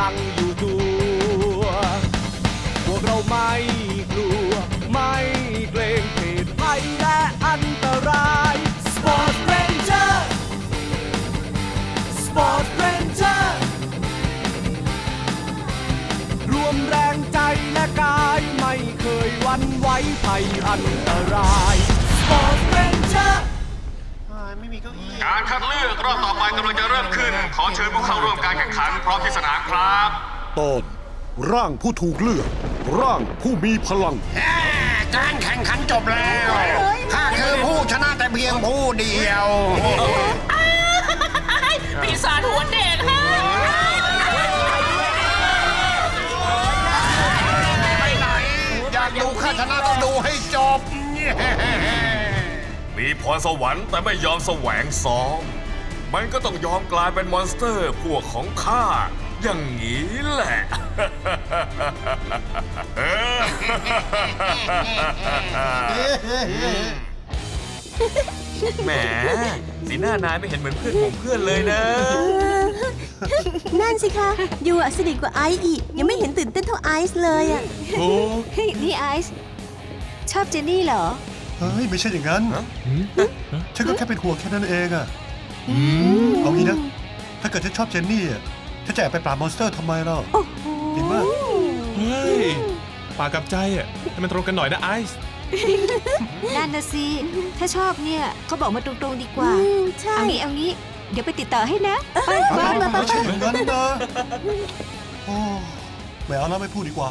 ลังอยู่ตัวพวกเราไม่กลัว ไม่เกรงเหตุภัยและอันตราย Sport Ranger Sport Ranger รวมแรงใจและกายไม่เคยวันไหวภัยอันตราย ก้าอี้การคัดเลือกรอบต่อไปกำลังจะเริ่มขึ้น ขอเชิญผู้เข้าร่วมการแข่งขันพร้อมที่สนามครับ ตอนร่างผู้ถูกเลือก ร่างผู้มีพลังแอ่การแข่งขันจบแล้วข้าคือผู้ชนะแต่เพียงผู้เดียว ปีศาจหัวเด็กฮะไปไหนอยากดูข้าชนะต้องดูให้จบ มีพรสวรรค์แต่ไม่ยอมแสวงซ้อมมันก็ต้องยอมกลายเป็นมอนสเตอร์พวกของข้า อย่างนี้แหละ แหม สีหน้านายไม่เห็นเหมือนเพื่อนของเพื่อนเลยนะ นั่นสิคะยูอะสนิทกว่าไอซ์อีก ยังไม่เห็นตื่นเต้นเท่าไอซ์เลยอะ โอ้เฮ้ยนี่ไอซ์ชอบเจนนี่เหรอ เฮ้ยไม่ใช่อย่างนั้นฮะฉันก็แค่เป็นห่วงแค่นั้นเองอะเอางี้นะ ถ้าเกิดฉันชอบเจนนี่อะฉันจะแอบไปปราบมอนสเตอร์ทำไมเล่ะจริงมากเฮ้ยปากกับใจอะให้มันตรงกันหน่อยนะไอซ์นั่นนะสิถ้าชอบเนี่ยเขาบอกมาตรงๆดีกว่าอืมใช่เอางี้เอางี้ เดี๋ยวไปติดต่อให้นะไปไปไปไปไม่ใช่อย่างนั้นนะโอ้ไม่เอาแล้วไม่พูดดีกว่า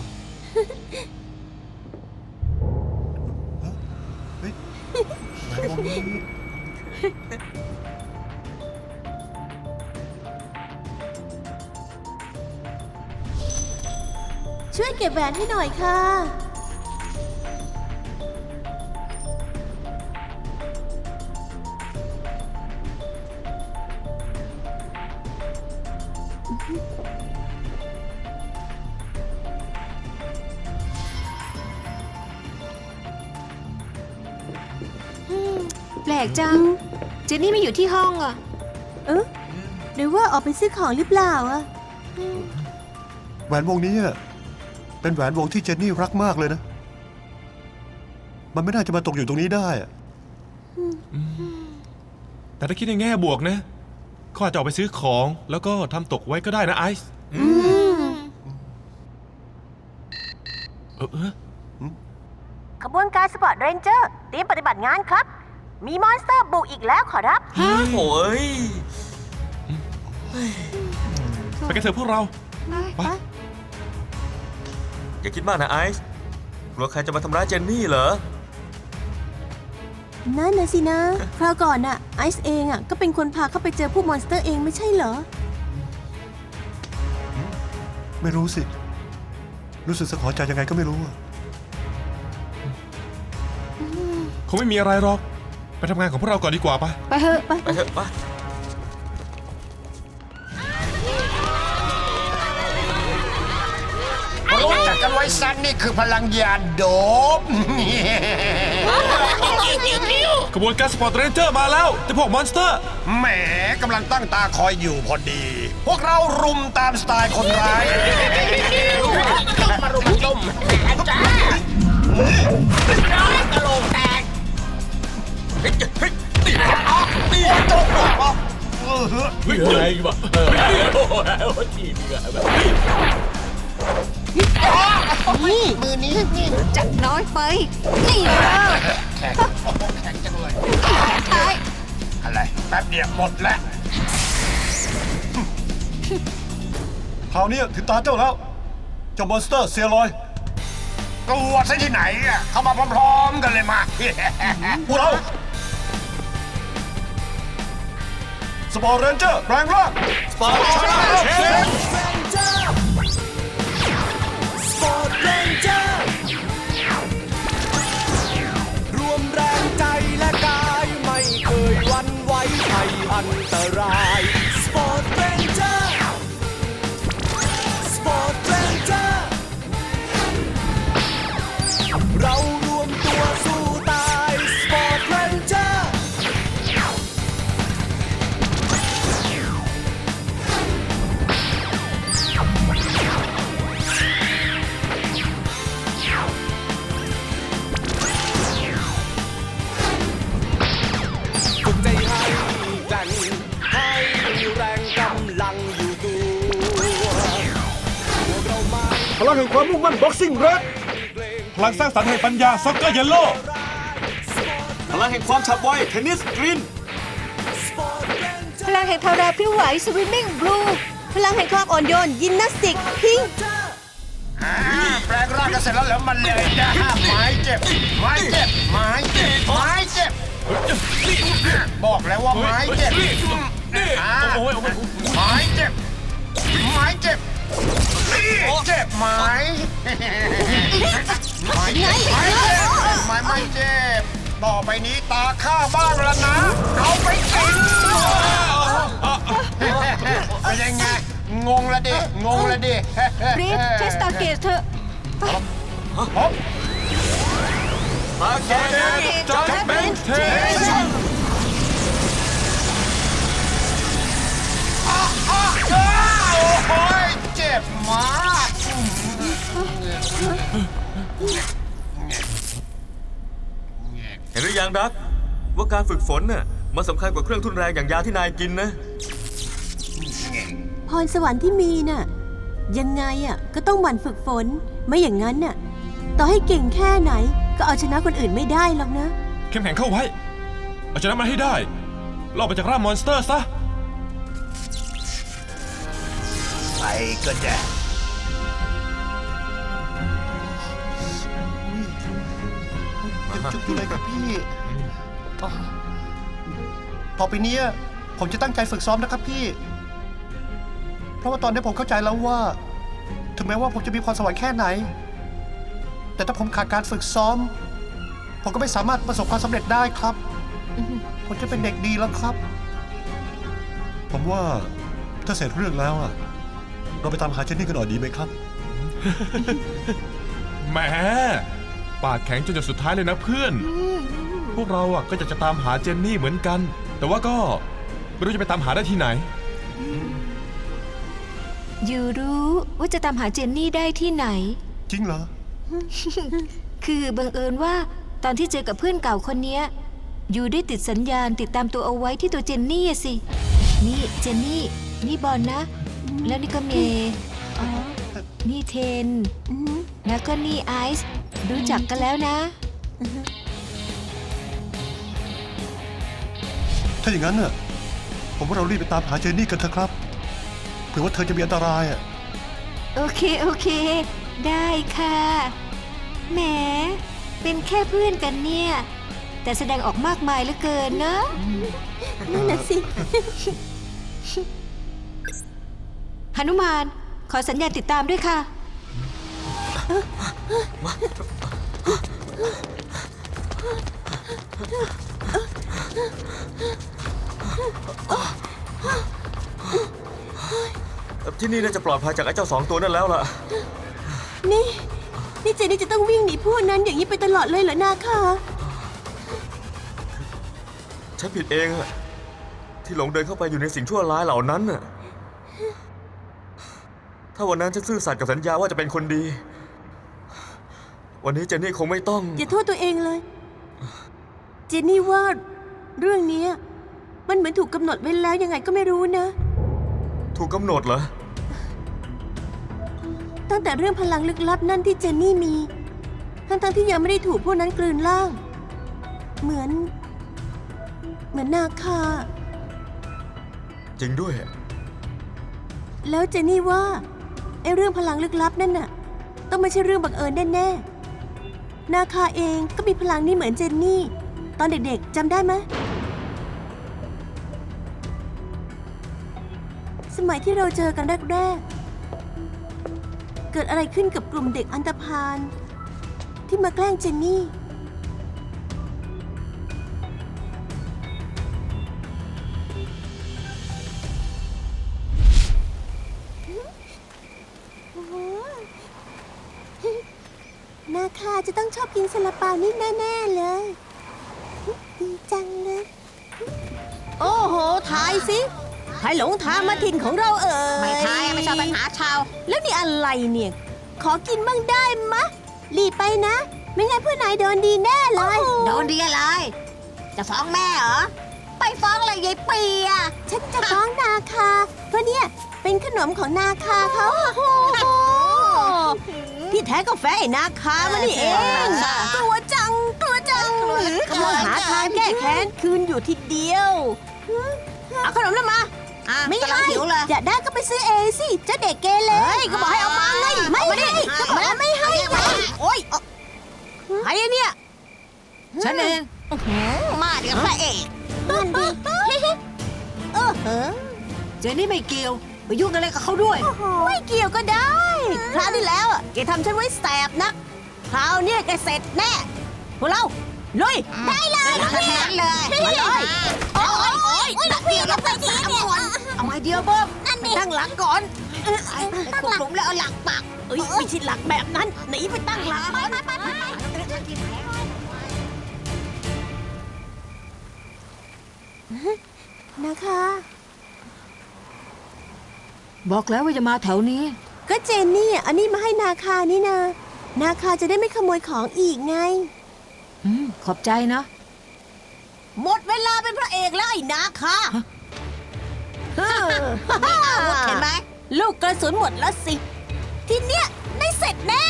ฮะเฮ้ยแหวนวงนี้ ช่วยเก็บแหวนให้หน่อยค่ะ จัง เจนนี่ไม่อยู่ที่ห้องอะ เออหรือว่าออกไปซื้อของหรือเปล่าอะแหวนวงนี้อะเป็นแหวนวงที่เจนนี่รักมากเลยนะ มันไม่น่าจะมาตกอยู่ตรงนี้ได้อะแต่ถ้าคิดในแง่บวกนะเขาอาจจะออกไปซื้อของแล้วก็ทำตกไว้ก็ได้นะไอซ์เออเออขบวนการสปอร์ตเรนเจอร์เตรียมปฏิบัติงานครับ มีมอนสเตอร์บุกอีกแล้วขอรับ โอ้ยไปกันเถอะพวกเรา ไป อย่าคิดมากนะไอซ์กลัวใครจะมาทำร้ายเจนนี่เหรอ นั่นนะสินะ คราวก่อนน่ะไอซ์เองอะก็เป็นคนพาเข้าไปเจอผู้มอนสเตอร์เองไม่ใช่เหรอ ไม่รู้สิ รู้สึกสะขอใจยังไงก็ไม่รู้อะ คงไม่มีอะไรหรอก ไปทำงานของพวกเราก่อนดีกว่าปะไปเถอะไปไปเถอะไปรู้จักกันไว้สั้นนี่คือพลังยาโดบขบวนการสปอร์ตเรนเจอร์มาแล้วแต่พวกมอนสเตอร์ แหมกำลังตั้งตาคอยอยู่พอดี พวกเรารุมตามสไตล์คนร้ายมารุมมาตุ้มจ้าน้อยกระโหลกแตก เฮ้ยเฮ้ยนี่วิ่งไงวะมือนี้นี่จัดน้อยไป นี่เลยแข็งแข็งจังเลยตายอะไรแป๊บเดียวหมดแล้วคราวนี้ถึงตาเจ้าแล้วเจ้ามอนสเตอร์เซียรอยกลัวซะที่ไหนอะเข้ามาพร้อมๆกันเลยมาพวกเรา สปอร์เรนเจอร์แปลงร่างสปอร์ตเรนเจอร์สปอร์เรนเจอร์รวมแรงใจและกายไม่เคยวันไหวภัยอันตราย มมุ่งมั่นบ็อกซิ่งเรดพลังสร้างสรรค์แห่งปัญญาซ็อกเกอร์เยลโล่พลังแห่งความฉับไวเทนนิสกรีนพลังแห่งทาราพริ้วไหวสวิมมิ่งบลูพลังแห่งความอ่อนโยนยิมนาสติกพิงค์อ่าแปลงร่างกันเสร็จแล้วเหรอมันเลยนะไม้เจ็บไม้เจ็บไม้เจ็บไม้เจ็บ บอกแล้วว่าไม้เจ็บอ่าไม้เจ็บไม้เจ็บ เจ็บไหมไม้เจ็บไม้เจ็บไม้ไม่เจ็บ ต่อไปนี้ตาข้าบ้างแล้วนะ เอาไปกินเป็นยังไง งงละดิ งงละดิบรีฟใช้สตาร์เกตเถอะมาเกตจัด รือยังดัก ว่าการฝึกฝนน่ะมันสำคัญกว่าเครื่องทุนแรงอย่างยาที่นายกินนะ พรสวรรค์ที่มีน่ะยังไงอะก็ต้องหมั่นฝึกฝนไม่อย่างนั้นน่ะต่อให้เก่งแค่ไหน ก็เอาชนะคนอื่นไม่ได้หรอกนะ เข้มแข็งเข้าไว้ เอาชนะมันให้ได้รอดไปจากร่างมอนสเตอร์ซะ ไปก็จะ จุกอยู่เลยกับพี่อ๋อต่อไปเนี้ยผมจะตั้งใจฝึกซ้อมนะครับพี่ เพราะว่าตอนนี้ผมเข้าใจแล้วว่า ถึงแม้ว่าผมจะมีความสวรรค์แค่ไหน แต่ถ้าผมขาดการฝึกซ้อม ผมก็ไม่สามารถประสบความสำเร็จได้ครับ ผมจะเป็นเด็กดีแล้วครับ ผมว่าถ้าเสร็จเรื่องแล้วอะเราไปตามหาเจนนี่กันหน่อยดีไหมครับ แหม ปากแข็งจนจุดสุดท้ายเลยนะเพื่อน พวกเราอะก็จะจะตามหาเจนนี่เหมือนกัน แต่ว่าก็ไม่รู้จะไปตามหาได้ที่ไหนอยู่รู้ว่าจะตามหาเจนนี่ได้ที่ไหน จริงเหรอ คือบังเอิญว่าตอนที่เจอกับเพื่อนเก่าคนเนี้ยอยู่ได้ติดสัญญาณติดตามตัวเอาไว้ที่ตัวเจนนี่อะสิ นี่เจนนี่ นี่บอลนะ แล้วนี่ก็เมย์อ๋อนี่เทน แล้วก็นี่ไอซ์ รู้จักกันแล้วนะ ถ้าอย่างนั้นน่ะ ผมว่าเรารีบไปตามหาเจนนี่กันเถอะครับ เผื่อว่าเธอจะมีอันตรายอะ โอเค โอเค ได้ค่ะแหมเป็นแค่เพื่อนกันเนี่ย แต่แสดงออกมากมายเหลือเกินเนอะนั่นน่ะสิหนุมาน ขอสัญญาณติดตามด้วยค่ะ ที่นี่น่าจะปลอดภัยจากไอ้เจ้าสองตัวนั่นแล้วล่ะ นี่ นี่เจนี่จะต้องวิ่งหนีพวกนั้นอย่างนี้ไปตลอดเลยเหรอนาคะฉันผิดเองอะที่หลงเดินเข้าไปอยู่ในสิ่งชั่วร้ายเหล่านั้นน่ะถ้าวันนั้นฉันซื่อสัตย์กับสัญญาว่าจะเป็นคนดี วันนี้เจนนี่คงไม่ต้อง อย่าโทษตัวเองเลย เจนนี่ว่าเรื่องเนี้ยมันเหมือนถูกกำหนดไว้แล้วยังไงก็ไม่รู้นะ ถูกกำหนดเหรอ ตั้งแต่เรื่องพลังลึกลับนั่นที่เจนนี่มี ทั้งๆที่ยังไม่ได้ถูกพวกนั้นกลืนล่าง เหมือน เหมือนนาคา จริงด้วย แล้วเจนนี่ว่าไอ้เรื่องพลังลึกลับนั่นน่ะ ต้องไม่ใช่เรื่องบังเอิญแน่ๆ นาคาเองก็มีพลังนี่เหมือนเจนนี่ ตอนเด็กๆจำได้ไหมสมัยที่เราเจอกันแรกๆ เกิดอะไรขึ้นกับกลุ่มเด็กอันตพานที่มาแกล้งเจนนี่ นาคาจะต้องชอบกินซาลาเปานี่แน่ๆเลย ดีจังเลย โอ้โหทายสิใครหลงทางมาถิ่นของเราเอ่ยไม่ทายไม่ชอบปัญหาชาว แล้วนี่อะไรเนี่ย ขอกินบ้างได้มะรีบไปนะ ไม่งั้นเพื่อนนายโดนดีแน่เลย โดนดีอะไร จะฟ้องแม่เหรอ ไปฟ้องเลยยายเปียฉันจะฟ้องนาคา เพราะเนี่ยเป็นขนมของนาคาเขาโอ้โห ที่แท้ก็แฟไอ้นาคามานี่เองกลัวจัง กลัวจังกำลังหาทางแก้แค้นคืนอยู่ทีเดียวเอาขนมแล้วมาอะไม่กำลังให้หิวเลยอยากได้ก็ไปซื้อเองสิเจ้าเด็กเกเรก็บอกให้เอามาไงไม่ให้ก็บอกแล้วไม่ให้ไงโอ๊ยใครอะเนี่ยฉันเองมาเดี๋ยวพระเอกนั่นดิเออเหอะเจนนี่ไม่เกี่ยว ไปยุ่งอะไรกับเขาด้วย ไม่เกี่ยวก็ได้ คราวที่แล้วอะแกทำฉันไว้แสบนัก คราวเนี้ยแกเสร็จแน่ พวกเราลุย ได้เลยทั้งนั้นเลยมาเลย โอ้ยโอ้ยนักเดียวเราไปทีเนี่ยเอาไม้เดียวเบิ้มนั่นไปนี่ตั้งหลังก่อนขุดหลุมแล้วเอาหลังปักเอ้ยไม่ใช่หลักแบบนั้นหนีไปตั้งหลักไปไปไปไปนะคะ บอกแล้วว่าจะมาแถวนี้ ก็เจนนี่อันนี้มาให้นาคานี่นา นาคาจะได้ไม่ขโมยของอีกไง อืม ขอบใจนะ หมดเวลาเป็นพระเอกแล้วไอ้นาคาไม่เอาเห็นไหมลูกกระสุนหมดแล้วสิ ทีเนี้ยได้เสร็จแน่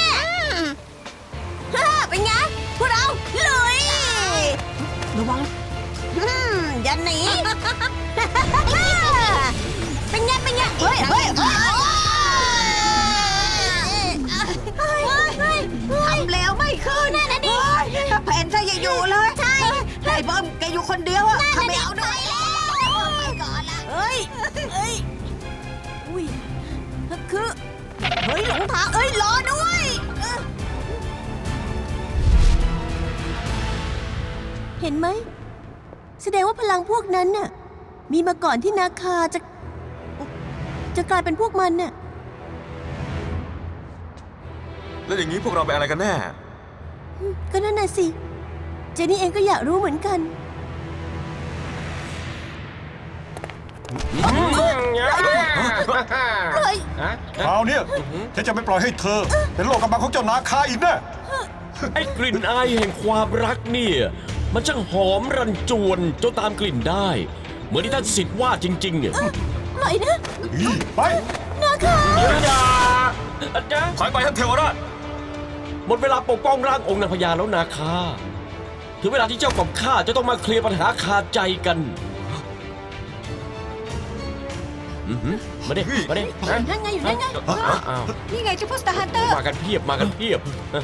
ฮ่าเป็นไง พวกเราลุยระวังอืมอย่าหนีเป็นไงเป็นไงเฮ้ยเฮ้ย ฮ้ยหลงทางเอ้ยรอด้วยเออเห็นไหม แสดงว่าพลังพวกนั้นน่ะ มีมาก่อนที่นาคาจะ จะกลายเป็นพวกมันน่ะ แล้วอย่างนี้พวกเราไปนอะไรกันแน่ ก็นั่นน่ะสิ เจนี่เองก็อยากรู้เหมือนกัน คราวเนี้ยฉันจะไม่ปล่อยให้เธอ เป็นโลกกำบังของเจ้านาคาอีกแน่ไอ้กลิ่นอายแห่งความรักเนี่ยมันช่างหอมรันจวนจนตามกลิ่นได้ เหมือนที่ท่านสิทธิ์ว่าจริงๆเนี่ยปล่อยนะอีไปนาคาอย่าอาจารย์ถอยไปท่านเทวราชหมดเวลาปกป้องร่างองค์นางพญาแล้วนาคาถึงเวลาที่เจ้ากับข้าจะต้องมาเคลียร์ปัญหาคาใจกัน อือหือมาดิมาดิฮะนั่นไงอยู่นั่นไงอ้าวนี่ไงเจ้าพุสตาฮันเตอร์มากันเพียบมากันเพียบ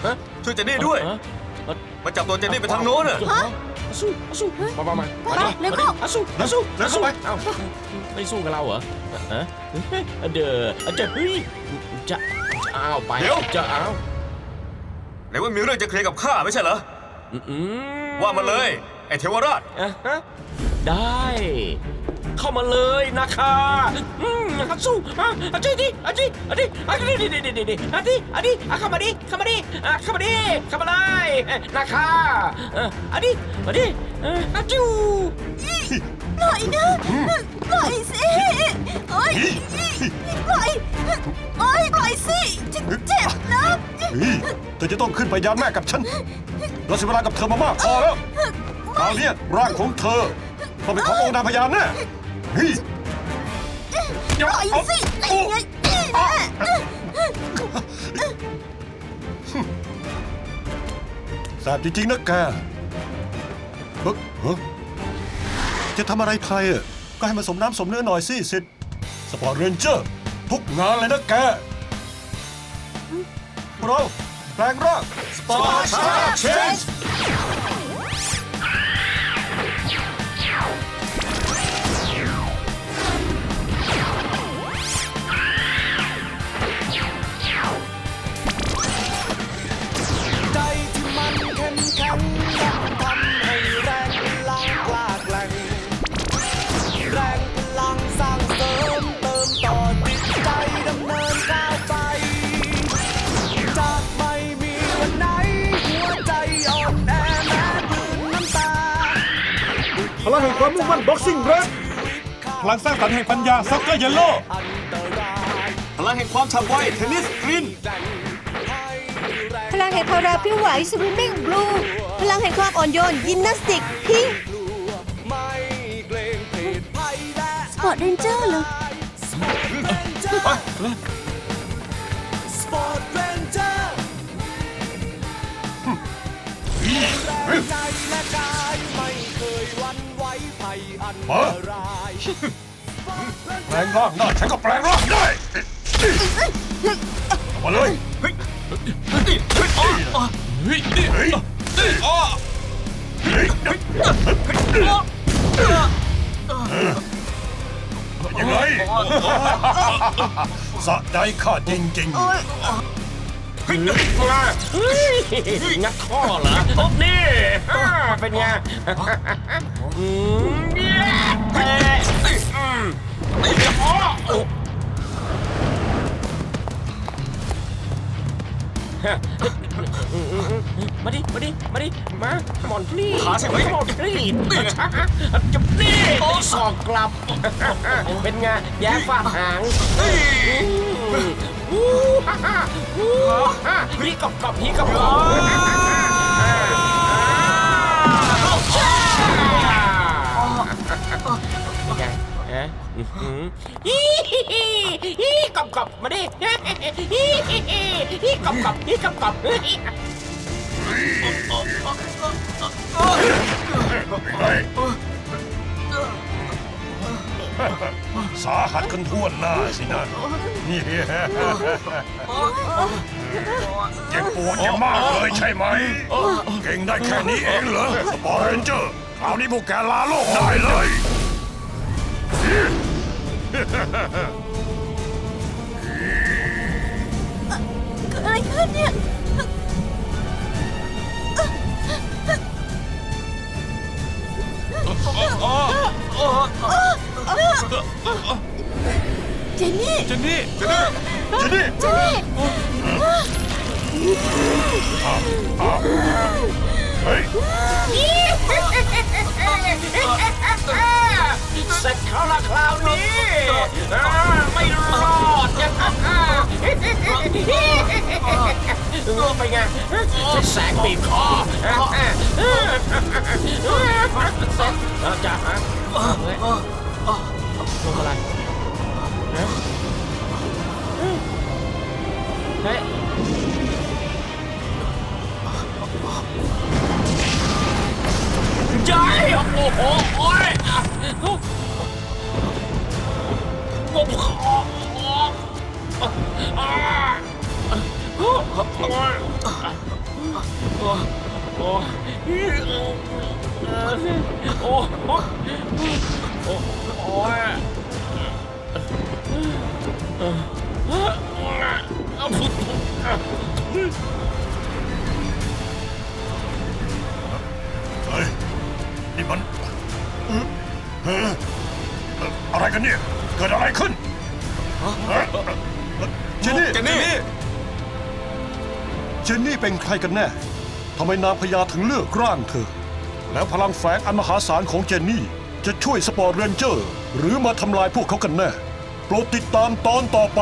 ฮะช่วยเจนนี่ด้วยฮะมาจับตัวเจนนี่ไปทางโน้นน่ะอาสู้อาสู้มามามามาดิเร็วมาดิเข้าอาสู้อาสู้เร็วอาเข้าสู้ไป เอ้าไม่สู้กับเราเหรอฮะเด้อจะเฮ้ยจะอ้าวไปเดี๋ยว จะอ้าวไหนว่ามีเรื่องจะเคลียร์กับข้าไม่ใช่เหรอ อืมว่ามาเลย ไอ้เทวราช อะฮะได้ เข้ามาเลยนะคะอืมฮัตสู้อะอะจีดิอะจีอะดิอะดิดิดิดิดิดิอะดิอะดิอะเข้ามาดิเข้ามาดิอะเข้ามาดิเข้ามาเลยนะคะอะอะดิอะดิอะอะจูปล่อยนะปล่อยสิโอ้ยปล่อยโอ้ยปล่อยสิฉันเจ็บนะอีเธอจะต้องขึ้นไปยานแม่กับฉันเราเสียเวลากับเธอมามากพอแล้วคราวเนี้ยร่างของเธอต้องเป็นขององค์นางพญาแน่เฮ้ย ปล่อยสิไอ้ไงแสบจริงๆนะแกเฮ้ยเฮ้ยจะทำอะไรใครอะก็ให้มันสมน้ำสมเนื้อหน่อยสิสิทธิ์สปอร์ตเรนเจอร์ทุกงานเลยนะแกพวกเราแปลงร่างสปอร์ตเชนใจ วามมุ่งมั่นบ็อกซิ่งเรดพลังสร้างสรรค์แห่งปัญญาซักเกอร์เยลโล่พลังแห่งความฉับไวเทนนิสกรีนพลังแห่งพาราพิ้วไหวสวิมมิ่งบลูพลังแห่งความอ่อนโยนยิมนาสติกพิงสปอร์ตเรนเจอร์เหรอ ภัยอันตรายแปลงร่างได้ฉันก็แปลงร่างได้เอามาเลยเฮ้ยนี่เฮ้ยอ๋อยังไงสะใจข้าจริงๆเฮ้ยงัดข้อเหรอโอ้นี่เป็นไง นพลีขาใช่ไหมหมอนพลีจับนี่สอกกลับ เป็นไงแย่ฟาดหางอู้ฮ่าฮ่าอู้ฮ่าพี่กับกับพี่กับกับไงฮะฮีฮีฮีกับกับมาดิฮีฮีฮีกับกับฮีกับกับ สาหัสกันทั่วหน้าสินะนี่เจ็บปวดอย่างมากเลยใช่ไหม เก่งได้แค่นี้เองเหรอสปอร์เรนเจอร์คราวนี้พวกแกลาโลกได้เลยเกิดอะไรขึ้นเนี่ย เจนนี่ เจนนี่เจนี่เจนี่เจนนี่เฮ้ยเสร็จเขาละคราวนี้อ่าไม่รอดไปไงแสงบีบคอเสร็จแล้ว จ้าฮะทำอะไรเฮ้ย นี่มันเอ่อเอ่อเอ่ออะไรกันเนี่ย เกิดอะไรขึ้นเอ่อเอ่อเจนี่เจนนี่ เจนนี่เป็นใครกันแน่ ทำไมนางพญาถึงเลือกร่างเธอ แล้วพลังแฝงอันมหาศาลของเจนนี่ จะช่วยสปอร์ตเรนเจอร์ หรือมาทำลายพวกเขากันแน่ โปรดติดตามตอนต่อไป